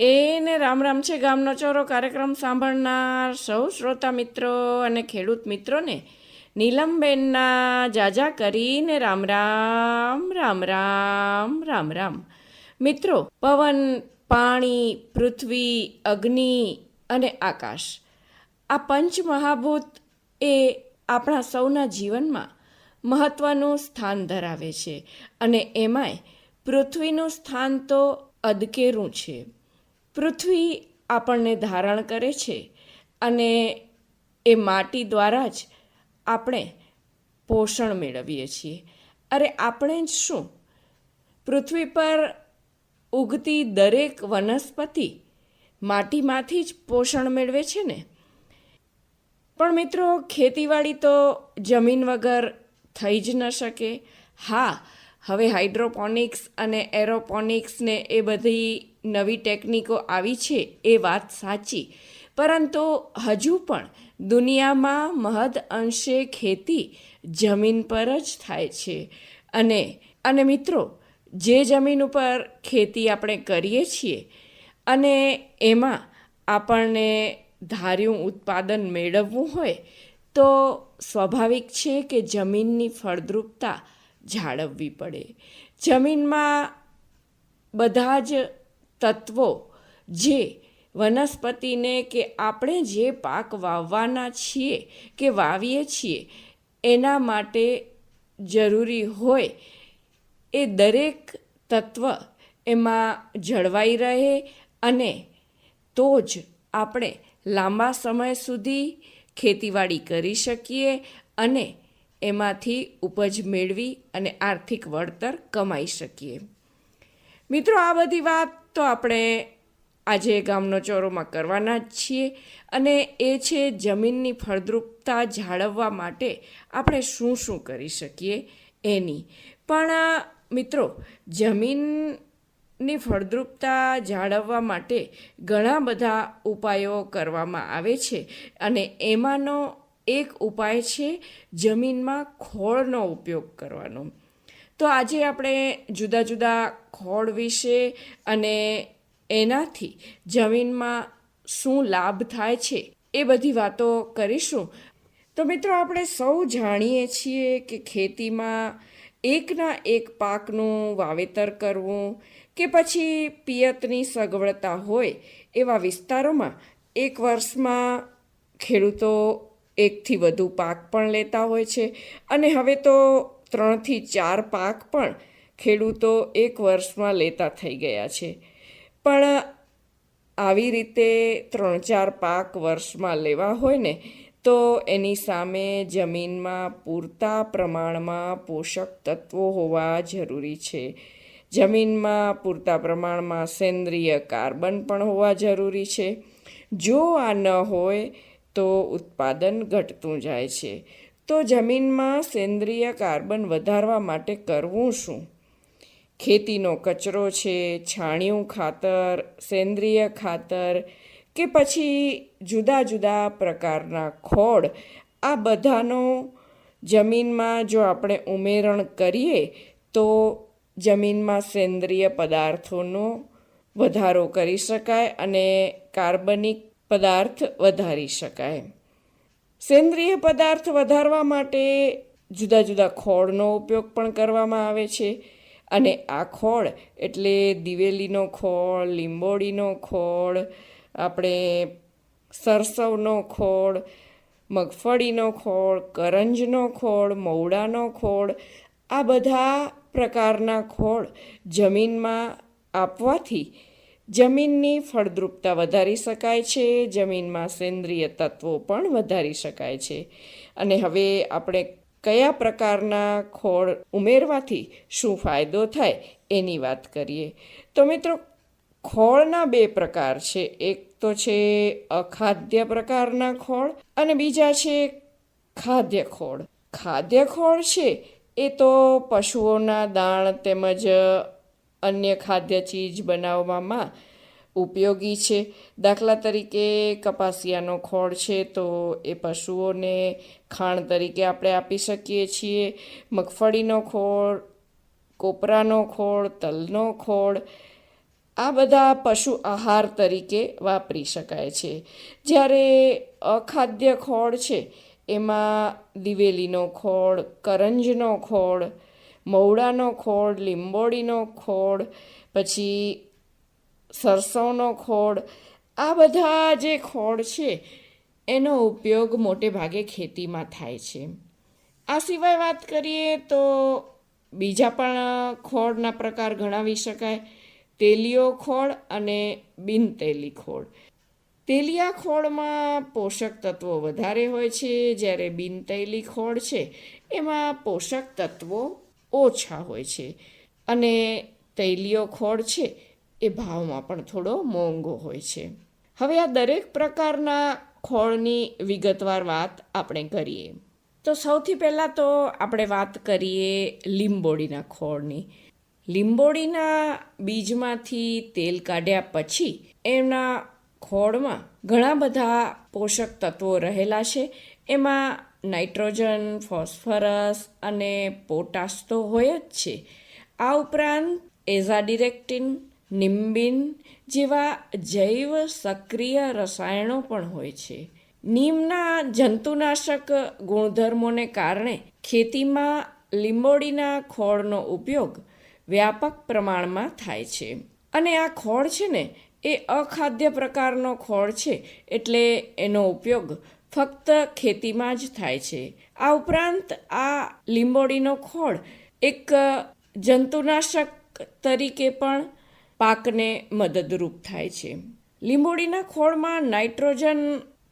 એને રામ રામ છે ગામનો ચોરો કાર્યક્રમ સાંભળનાર સૌ શ્રોતા મિત્રો અને ખેડૂત મિત્રોને નીલમબેનના જાજા કરીને રામ રામ રામ રામ રામ રામ. મિત્રો, પવન, પાણી, પૃથ્વી, અગ્નિ અને આકાશ. આ પંચમહાભૂત એ આપણા સૌના જીવનમાં મહત્ત્વનું સ્થાન ધરાવે છે અને એમાંય પૃથ્વીનું સ્થાન તો અદકેરું છે. પૃથ્વી આપણને ધારણ કરે છે અને એ માટી દ્વારા જ આપણે પોષણ મેળવીએ છીએ. અરે આપણે જ શું? પૃથ્વી પર ઉગતી દરેક વનસ્પતિ માટીમાંથી જ પોષણ મેળવે છે ને? પણ મિત્રો, ખેતીવાડી તો જમીન વગર થઈ જ ન શકે. હા, હવે હાઇડ્રોપોનિક્સ અને એરોપોનિક્સને એ બધી નવી ટેકનિકો આવી છે એ વાત સાચી. પરંતુ હજુ પણ દુનિયામાં મહદ અંશે ખેતી જમીન પર જ થાય છે. અને અને મિત્રો, જે જમીન ઉપર ખેતી આપણે કરીએ છીએ અને એમાં આપણને ધાર્યું ઉત્પાદન મેળવવું હોય, તો સ્વાભાવિક છે કે જમીનની ફળદ્રુપતા જાળવવી પડે. જમીનમાં બધા જ તત્વો જે વનસ્પતિને કે આપણે જે પાક વાવવાના છીએ કે વાવીએ છીએ, એના માટે જરૂરી હોય એ દરેક તત્વ એમાં જળવાઈ રહે અને તો જ આપણે લાંબા સમય સુધી ખેતીવાડી કરી શકીએ અને એમાંથી ઉપજ મેળવી અને આર્થિક વળતર કમાઈ શકીએ. મિત્રો, આ બધી વાત તો આપણે આજે ગામનો ચોરોમાં કરવાના જ છીએ અને એ છે જમીનની ફળદ્રુપતા જાળવવા માટે આપણે શું શું કરી શકીએ એની. પણ મિત્રો, જમીનની ફળદ્રુપતા જાળવવા માટે ઘણા બધા ઉપાયો કરવામાં આવે છે અને એમાંનો એક ઉપાય છે જમીનમાં ખોળનો ઉપયોગ કરવાનો. તો આજે આપણે જુદા જુદા ખોળ વિશે અને એનાથી જમીનમાં શું લાભ થાય છે એ બધી વાતો કરીશું. તો મિત્રો આપણે સૌ જાણીએ છીએ કે ખેતીમાં એકના એક પાકનું વાવેતર કરવું કે પછી પિયતની સગવડતા હોય એવા વિસ્તારોમાં એક વર્ષમાં ખેડૂતો એકથી વધુ પાક પણ લેતા હોય છે. અને હવે તો ત્રણથી ચાર પાક પણ ખેડૂતો એક વર્ષમાં લેતા થઈ ગયા છે. પણ આવી રીતે ત્રણ ચાર પાક વર્ષમાં લેવા હોય ને, તો એની સામે જમીનમાં પૂરતા પ્રમાણમાં પોષક તત્વો હોવા જરૂરી છે. જમીનમાં પૂરતા પ્રમાણમાં સેન્દ્રિય કાર્બન પણ હોવા જરૂરી છે. જો આ ન હોય, તો ઉત્પાદન ઘટતું જાય છે. તો જમીનમાં સેન્દ્રિય કાર્બન વધારવા માટે કરવું શું? ખેતીનો કચરો છે, છાણિયું ખાતર, સેન્દ્રિય ખાતર કે પછી જુદા જુદા પ્રકારના ખોળ, આ બધાનો જમીનમાં જો આપણે ઉમેરણ કરીએ તો જમીનમાં સેન્દ્રિય પદાર્થોનો વધારો કરી શકાય અને કાર્બનિક પદાર્થ વધારી શકાય. સેન્દ્રિય પદાર્થ વધારવા માટે જુદા જુદા ખોળનો ઉપયોગ પણ કરવામાં આવે છે. અને આ ખોળ એટલે દિવેલીનો ખોળ લીંબોડીનો ખોળ, આપણે સરસવનો ખોળ, મગફળીનો ખોળ, કરંજનો ખોળ, મવડાનો ખોળ, આ બધા પ્રકારના ખોળ જમીનમાં આપવાથી જમીનની ફળદ્રુપતા વધારી શકાય છે, જમીનમાં સેન્દ્રિય તત્વો પણ વધારી શકાય છે. અને હવે આપણે કયા પ્રકારના ખોળ ઉમેરવાથી શું ફાયદો થાય એની વાત કરીએ. તો મિત્રો, ખોળના બે પ્રકાર છે. એક તો છે અખાદ્ય પ્રકારના ખોળ અને બીજા છે ખાદ્ય ખોળ. ખાદ્ય ખોળ છે એ તો પશુઓના દાણ તેમજ અન્ય ખાદ્ય ચીજ બનાવવામાં ઉપયોગી છે. દાખલા તરીકે કપાસિયાનો ખોળ છે તો એ પશુઓને ખાણ તરીકે આપણે આપી શકીએ છીએ. મગફળીનો ખોળ, કોપરાનો ખોળ, તલનો ખોળ, આ બધા પશુ આહાર તરીકે વાપરી શકાય છે. જ્યારે અખાદ્ય ખોળ છે, એમાં દિવેલીનો ખોળ, કરંજનો ખોળ મવડાનો ખોળ લીંબોડીનો ખોળ, પછી સરસવનો ખોળ, આ બધા જે ખોળ છે, એનો ઉપયોગ મોટે ભાગે ખેતીમાં થાય છે. આ સિવાય વાત કરીએ તો બીજા પણ ખોળના પ્રકાર ગણાવી શકાય. તેલીઓ ખોળ અને બિનતેલી ખોળ. તેલિયા ખોળમાં પોષક તત્વો વધારે હોય છે. જ્યારે બિનતૈલી ખોળ છે, એમાં પોષક તત્વો ઓછા હોય છે. અને તૈલીયો ખોળ છે એ ભાવમાં પણ થોડો મોંઘો હોય છે. હવે આ દરેક પ્રકારના ખોળની વિગતવાર વાત આપણે કરીએ. તો સૌથી પહેલાં તો આપણે વાત કરીએ લીંબોડીના ખોળની. લીંબોડીના બીજમાંથી તેલ કાઢ્યા પછી એમના ખોળમાં ઘણા બધા પોષક તત્વો રહેલા છે. એમાં નાઇટ્રોજન, ફોસ્ફરસ અને પોટાશ તો હોય જ છે. આ ઉપરાંત એઝાડિરેક્ટિન, નિમ્બિન જેવા જૈવ સક્રિય રસાયણો પણ હોય છે. નીમના જંતુનાશક ગુણધર્મોને કારણે ખેતીમાં લીંબોડીના ખોળનો ઉપયોગ વ્યાપક પ્રમાણમાં થાય છે. અને આ ખોળ છે ને, એ અખાદ્ય પ્રકારનો ખોળ છે, એટલે એનો ઉપયોગ ફક્ત ખેતીમાં જ થાય છે. આ ઉપરાંત આ લીંબોડીનો ખોળ એક જંતુનાશક તરીકે પણ પાકને મદદરૂપ થાય છે. લીંબોડીના ખોળમાં નાઇટ્રોજન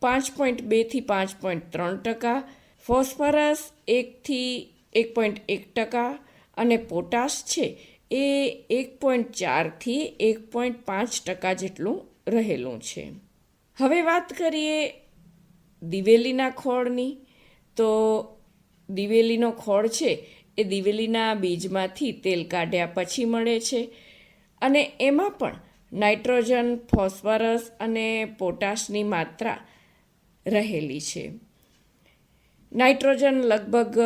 પાંચ પોઈન્ટ બેથી પાંચ પોઈન્ટ ત્રણ ટકા, ફોસ્ફરસ એકથી એક પોઈન્ટ એક ટકા અને પોટાશ છે એ એક પોઈન્ટ ચારથી એક પોઈન્ટ પાંચ ટકા જેટલું રહેલું છે. હવે વાત કરીએ દિવેલીના ખોળની, તો દિવેલીનો ખોળ છે એ દિવેલીના બીજમાંથી તેલ કાઢ્યા પછી મળે છે. અને એમાં પણ નાઇટ્રોજન, ફોસ્ફરસ અને પોટાશની માત્રા રહેલી છે. નાઇટ્રોજન લગભગ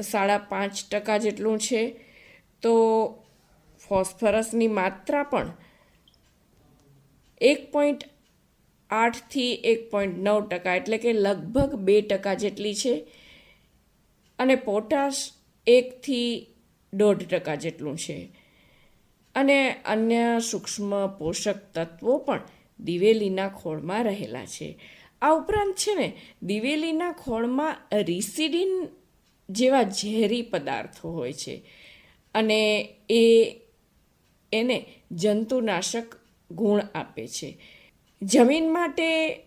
સાડા પાંચ ટકા જેટલું છે. તો ફોસ્ફરસની માત્રા પણ એક પોઈન્ટ આઠથી એક પોઈન્ટ નવ ટકા એટલે કે લગભગ બે ટકા જેટલી છે. અને પોટાશ એકથી દોઢ ટકા જેટલું છે. અને અન્ય સૂક્ષ્મ પોષક તત્વો પણ દિવેલીના ખોળમાં રહેલા છે. આ ઉપરાંત છે ને, દિવેલીના ખોળમાં રિસિડિન જેવા ઝેરી પદાર્થો હોય છે. અને એ એને જંતુનાશક ગુણ આપે છે. જમીન માટે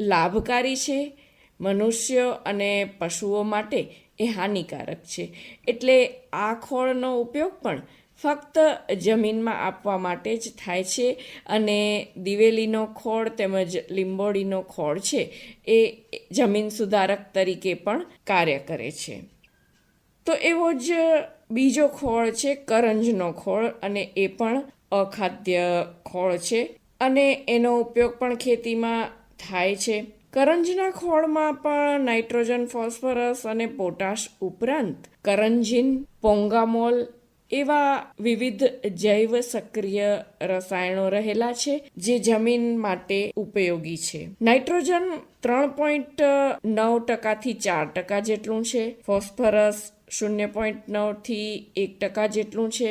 લાભકારી છે, મનુષ્ય અને પશુઓ માટે એ હાનિકારક છે. એટલે આ ખોળનો ઉપયોગ પણ ફક્ત જમીનમાં આપવા માટે જ થાય છે અને દિવેલીનો ખોળ તેમજ લીંબોડીનો ખોળ છે એ જમીન સુધારક તરીકે પણ કાર્ય કરે છે. તો એવો જ બીજો ખોળ છે, કરંજનો ખોળ અને એ પણ અખાદ્ય ખોળ છે. અને એનો ઉપયોગ પણ ખેતીમાં થાય છે. કરંજના ખોળમાં પણ નાઇટ્રોજન, ફોસ્ફરસ અને પોટાશ ઉપરાંત કરંજીન, પોંગામોલ એવા વિવિધ જૈવ સક્રિય રસાયણો રહેલા છે જે જમીન માટે ઉપયોગી છે. નાઇટ્રોજન ત્રણ પોઈન્ટ નવ ટકાથી ચાર ટકા જેટલું છે, ફોસ્ફરસ શૂન્ય પોઈન્ટ નવથી એક ટકા જેટલું છે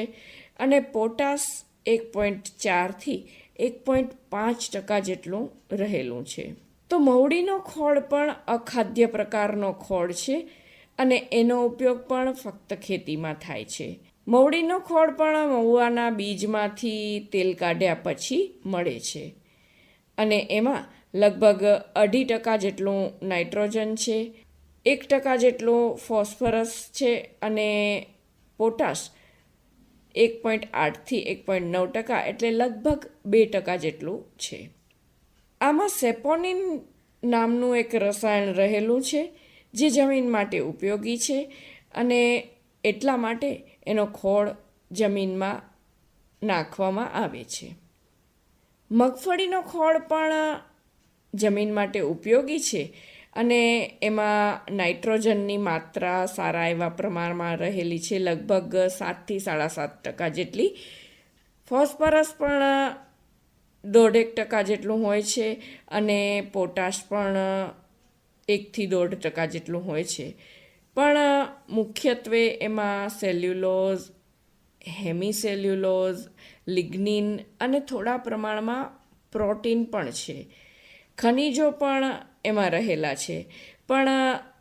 અને પોટાશ એક પોઈન્ટ ચારથી એક પોઈન્ટ પાંચ ટકા જેટલું રહેલું છે. તો મવડીનો ખોળ પણ અખાદ્ય પ્રકારનો ખોળ છે અને એનો ઉપયોગ પણ ફક્ત ખેતીમાં થાય છે. મવડીનો ખોળ પણ મહુવાના બીજમાંથી તેલ કાઢ્યા પછી મળે છે અને એમાં લગભગ અઢી ટકા જેટલું નાઇટ્રોજન છે, એક ટકા જેટલું ફોસ્ફરસ છે અને પોટાશ એક પોઈન્ટ આઠથી એક પોઈન્ટ નવ ટકા એટલે લગભગ બે ટકા જેટલું છે. આમાં સેપોનિન નામનું એક રસાયણ રહેલું છે, જે જમીન માટે ઉપયોગી છે અને એટલા માટે એનો ખોળ જમીનમાં નાખવામાં આવે છે. મગફળીનો ખોળ પણ જમીન માટે ઉપયોગી છે અને એમાં નાઇટ્રોજનની માત્રા સારા એવા પ્રમાણમાં રહેલી છે, લગભગ સાતથી સાડા સાત ટકા જેટલી. ફોસ્ફરસ પણ દોઢેક ટકા જેટલું હોય છે અને પોટાશ પણ એકથી દોઢ ટકા જેટલું હોય છે. પણ મુખ્યત્વે એમાં સેલ્યુલોઝ, હેમિસેલ્યુલોઝ, લિગ્નિન અને થોડા પ્રમાણમાં પ્રોટીન પણ છે. ખનિજો પણ એમાં રહેલા છે. પણ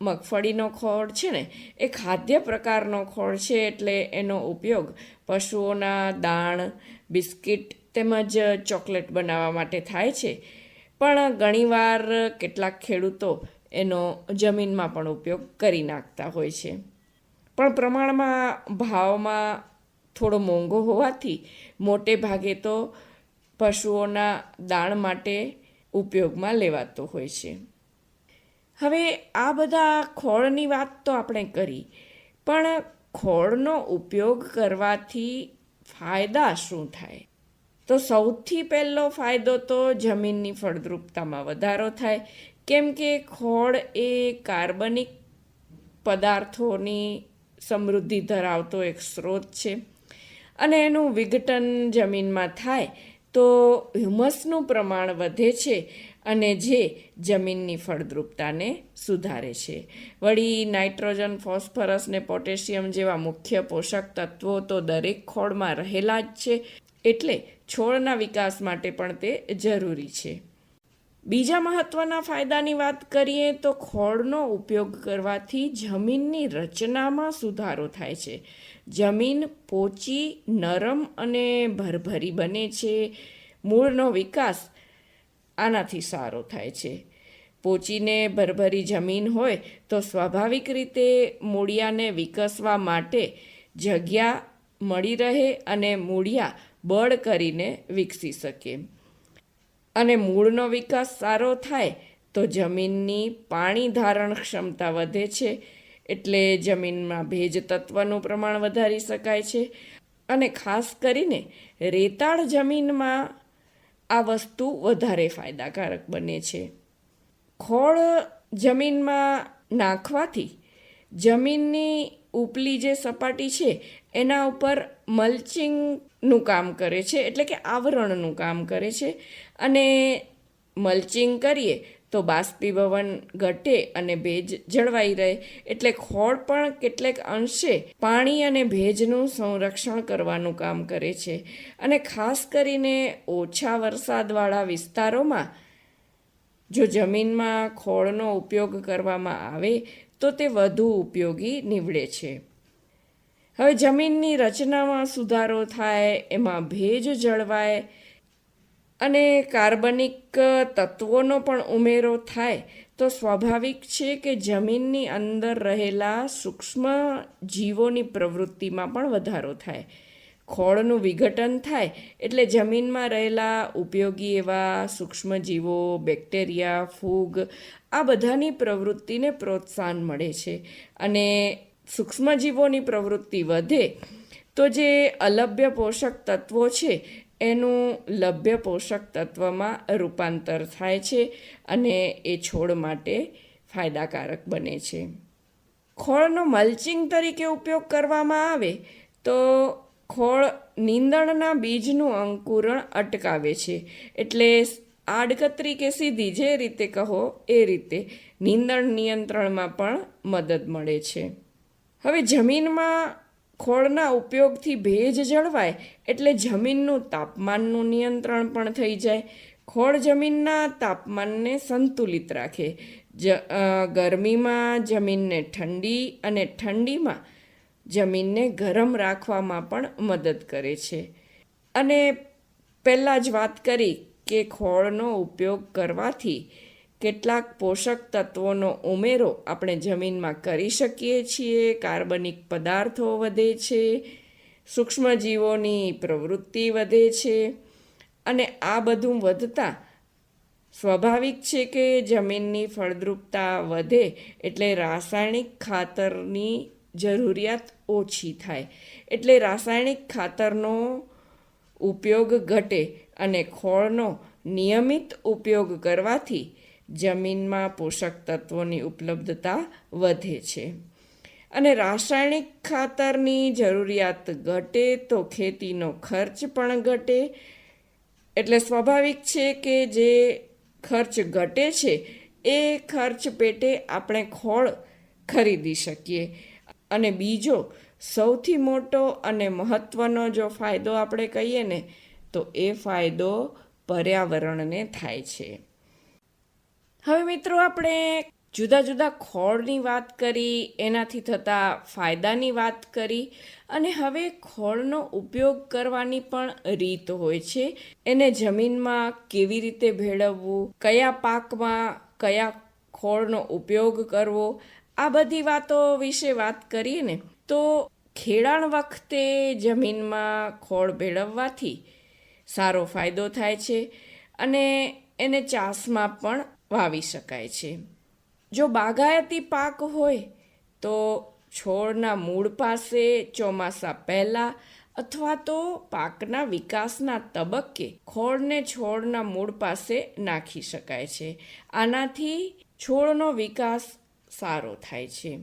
મગફળીનો ખોળ છે ને, એ ખાદ્ય પ્રકારનો ખોળ છે એટલે એનો ઉપયોગ પશુઓના દાણ, બિસ્કિટ તેમજ ચોકલેટ બનાવવા માટે થાય છે. પણ, ઘણીવાર કેટલાક ખેડૂતો એનો જમીનમાં પણ ઉપયોગ કરી નાખતા હોય છે. પણ પ્રમાણમાં ભાવમાં થોડો મોંઘો હોવાથી મોટે ભાગે તો પશુઓના દાણ માટે ઉપયોગમાં લેવાતો હોય છે. હવે આ બધા ખોળની વાત તો આપણે કરી, પણ ખોળનો ઉપયોગ કરવાથી ફાયદા શું થાય? તો સૌથી પહેલો ફાયદો તો જમીનની ફળદ્રુપતામાં વધારો થાય, કેમ કે ખોળ એ કાર્બનિક પદાર્થોની સમૃદ્ધિ ધરાવતો એક સ્ત્રોત છે. અને એનું વિઘટન જમીનમાં થાય તો હ્યુમસનું પ્રમાણ વધે છે અને જે જમીનની ફળદ્રુપતાને સુધારે છે. વળી નાઇટ્રોજન, ફોસ્ફરસ ને પોટેશિયમ જેવા મુખ્ય પોષક તત્વો તો દરેક ખોળમાં રહેલા જ છે, એટલે છોડના વિકાસ માટે પણ તે જરૂરી છે. બીજા મહત્ત્વના ફાયદાની વાત કરીએ તો ખોળનો ઉપયોગ કરવાથી જમીનની રચનામાં સુધારો થાય છે. જમીન પોચી, નરમ અને ભરભરી બને છે. મૂળનો વિકાસ આનાથી સારો થાય છે. પોચીને ભરભરી જમીન હોય તો સ્વાભાવિક રીતે મૂળિયાને વિકસવા માટે જગ્યા મળી રહે અને મૂળિયા બળ કરીને વિકસી શકે. અને મૂળનો વિકાસ સારો થાય તો જમીનની પાણી ધારણ ક્ષમતા વધે છે. એટલે જમીનમાં ભેજ તત્વનું પ્રમાણ વધારી શકાય છે. અને ખાસ કરીને રેતાળ જમીનમાં આ વસ્તુ વધારે ફાયદાકારક બને છે. ખોળ જમીનમાં નાખવાથી જમીનની ઉપલી જે સપાટી છે, એના ઉપર મલ્ચિંગનું કામ કરે છે, એટલે કે આવરણનું કામ કરે છે. અને મલ્ચિંગ કરીએ તો બાષ્પીભવન ઘટે અને ભેજ જળવાઈ રહે એટલે ખોળ પણ કેટલેક અંશે પાણી અને ભેજનું સંરક્ષણ કરવાનું કામ કરે છે. અને ખાસ કરીને ઓછા વરસાદવાળા વિસ્તારોમાં જો જમીનમાં ખોળનો ઉપયોગ કરવામાં આવે તો તે વધુ ઉપયોગી નીવડે છે. હવે જમીનની રચનામાં સુધારો થાય, એમાં ભેજ જળવાય અને કાર્બનિક તત્વોનો પણ ઉમેરો થાય, તો સ્વાભાવિક છે કે જમીનની અંદર રહેલા સૂક્ષ્મ જીવોની પ્રવૃત્તિમાં પણ વધારો થાય. ખોળનું વિઘટન થાય, એટલે જમીનમાં રહેલા ઉપયોગી એવા સૂક્ષ્મજીવો બેક્ટેરિયા, ફૂગ, આ બધાની પ્રવૃત્તિને પ્રોત્સાહન મળે છે. અને સૂક્ષ્મજીવોની પ્રવૃત્તિ વધે, તો જે અલભ્ય પોષક તત્વો છે એનું લભ્ય પોષક તત્વમાં રૂપાંતર થાય છે અને એ છોડ માટે ફાયદાકારક બને છે. ખોળનો મલ્ચિંગ તરીકે ઉપયોગ કરવામાં આવે તો ખોળ નીંદણના બીજનું અંકુરણ અટકાવે છે. એટલે આડકતરી કે સીધી જે રીતે કહો એ રીતે નીંદણ નિયંત્રણમાં પણ મદદ મળે છે. હવે જમીનમાં ખોળના ઉપયોગથી ભેજ જળવાય એટલે જમીનનું તાપમાનનું નિયંત્રણ પણ થઈ જાય. ખોળ જમીનના તાપમાનને સંતુલિત રાખે. જ ગરમીમાં જમીનને ઠંડી અને ઠંડીમાં જમીનને ગરમ રાખવામાં પણ મદદ કરે છે. અને પહેલાં જ વાત કરી કે ખોળનો ઉપયોગ કરવાથી કેટલાક પોષક તત્વોનો ઉમેરો આપણે જમીનમાં કરી શકીએ છીએ, કાર્બનિક પદાર્થો વધે છે, સૂક્ષ્મજીવોની પ્રવૃત્તિ વધે છે અને આ બધું વધતા સ્વાભાવિક છે કે જમીનની ફળદ્રુપતા વધે એટલે રાસાયણિક ખાતરની જરૂરિયાત ઓછી થાય. એટલે રાસાયણિક ખાતરનો ઉપયોગ ઘટે અને ખોળનો નિયમિત ઉપયોગ કરવાથી જમીનમાં પોષક તત્વોની ઉપલબ્ધતા વધે છે. અને રાસાયણિક ખાતરની જરૂરિયાત ઘટે તો ખેતીનો ખર્ચ પણ ઘટે. એટલે સ્વાભાવિક છે કે જે ખર્ચ ઘટે છે, એ ખર્ચ પેટે આપણે ખોળ ખરીદી શકીએ. અને બીજો, સૌથી મોટો અને મહત્ત્વનો જો ફાયદો આપણે કહીએ ને, તો એ ફાયદો પર્યાવરણને થાય છે. હવે મિત્રો આપણે જુદા જુદા ખોળની વાત કરી, એનાથી થતા ફાયદાની વાત કરી અને હવે ખોળનો ઉપયોગ કરવાની પણ રીત હોય છે. એને જમીનમાં કેવી રીતે ભેળવવું, કયા પાકમાં કયા ખોળનો ઉપયોગ કરવો, આ બધી વાતો વિશે વાત કરીએ ને, તો ખેડાણ વખતે જમીનમાં ખોળ ભેળવવાથી સારો ફાયદો થાય છે અને એને ચાસમાં પણ વાવી શકાય છે. જો બાગાયતી પાક હોય, તો છોડના મૂળ પાસે ચોમાસા પહેલાં અથવા તો પાકના વિકાસના તબક્કે ખોળને છોડના મૂળ પાસે નાખી શકાય છે. આનાથી છોડનો વિકાસ સારો થાય છે.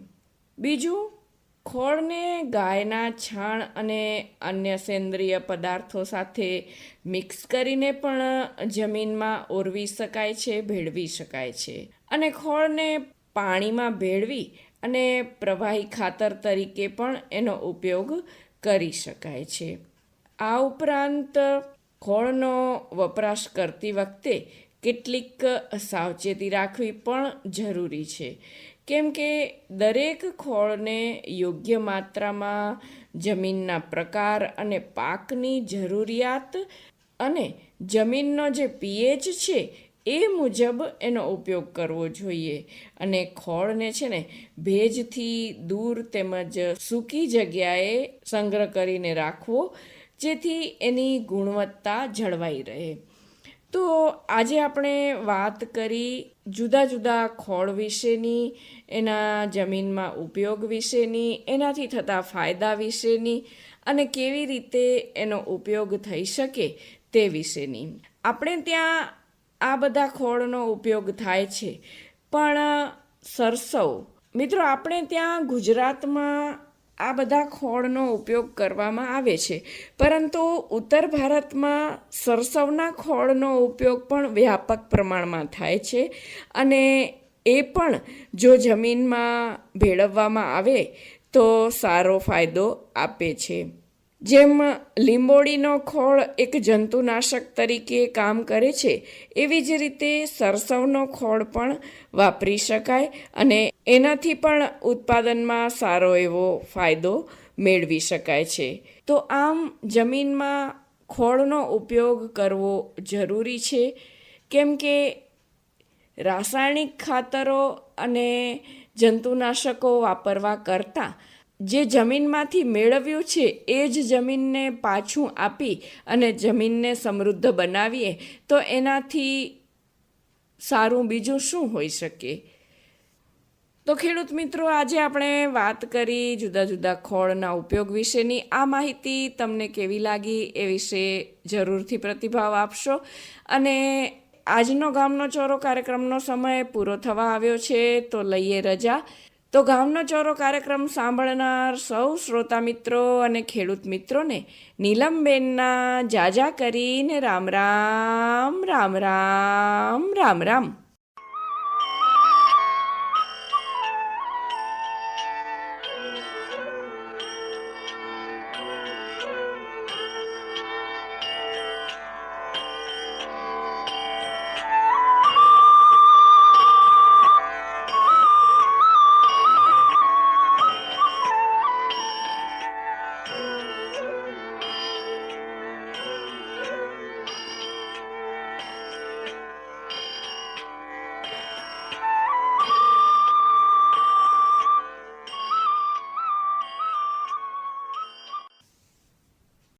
બીજું ખોળને ગાયના છાણ અને અન્ય સેન્દ્રિય પદાર્થો સાથે મિક્સ કરીને પણ જમીનમાં ઓરવી શકાય છે, ભેળવી શકાય છે. અને ખોળને પાણીમાં ભેળવી અને પ્રવાહી ખાતર તરીકે પણ એનો ઉપયોગ કરી શકાય છે. આ ઉપરાંત ખોળનો વપરાશ કરતી વખતે કેટલીક સાવચેતી રાખવી પણ જરૂરી છે. કેમ કે દરેક ખોળને યોગ્ય માત્રામાં જમીનના પ્રકાર અને પાકની જરૂરિયાત અને જમીનનો જે પીએચ છે એ મુજબ એનો ઉપયોગ કરવો જોઈએ. અને ખોળને છે ને ભેજથી દૂર તેમજ સૂકી જગ્યાએ સંગ્રહ કરીને રાખવો, જેથી એની ગુણવત્તા જળવાઈ રહે. તો આજે આપણે વાત કરી જુદા જુદા ખોળ વિશેની, એના જમીનમાં ઉપયોગ વિશેની, એનાથી થતા ફાયદા વિશેની અને કેવી રીતે એનો ઉપયોગ થઈ શકે તે વિશેની. આપણે ત્યાં આ બધા ખોળનો ઉપયોગ થાય છે. પણ સરસવ. મિત્રો, આપણે ત્યાં ગુજરાતમાં આ બધા ખોળનો ઉપયોગ કરવામાં આવે છે. પરંતુ ઉત્તર ભારતમાં સરસવના ખોળનો ઉપયોગ પણ વ્યાપક પ્રમાણમાં થાય છે અને એ પણ જો જમીનમાં ભેળવવામાં આવે તો સારો ફાયદો આપે છે. જેમ લીંબોડીનો ખોળ એક જંતુનાશક તરીકે કામ કરે છે, એવી જ રીતે સરસવનો ખોળ પણ વાપરી શકાય અને એનાથી પણ ઉત્પાદનમાં સારો એવો ફાયદો મેળવી શકાય છે. તો આમ જમીનમાં ખોળનો ઉપયોગ કરવો જરૂરી છે, કેમ કે રાસાયણિક ખાતરો અને જંતુનાશકો વાપરવા કરતાં જે જમીનમાંથી મેળવ્યું છે, એ જ જમીનને પાછું આપી અને જમીનને સમૃદ્ધ બનાવીએ, તો એનાથી સારું બીજું શું હોઈ શકે? તો ખેડૂત મિત્રો, આજે આપણે વાત કરી જુદા જુદા ખોળના ઉપયોગ વિશેની. આ માહિતી તમને કેવી લાગી એ વિશે જરૂરથી પ્રતિભાવ આપશો. અને આજનો ગામનો ચોરો કાર્યક્રમનો સમય પૂરો થવા આવ્યો છે, તો લઈએ રજા. તો ગામનો ચોરો કાર્યક્રમ સાંભળનાર સૌ શ્રોતા મિત્રો અને ખેડૂત મિત્રોને નીલમબેનના જાજા કરીને રામ રામ રામ રામ રામ રામ.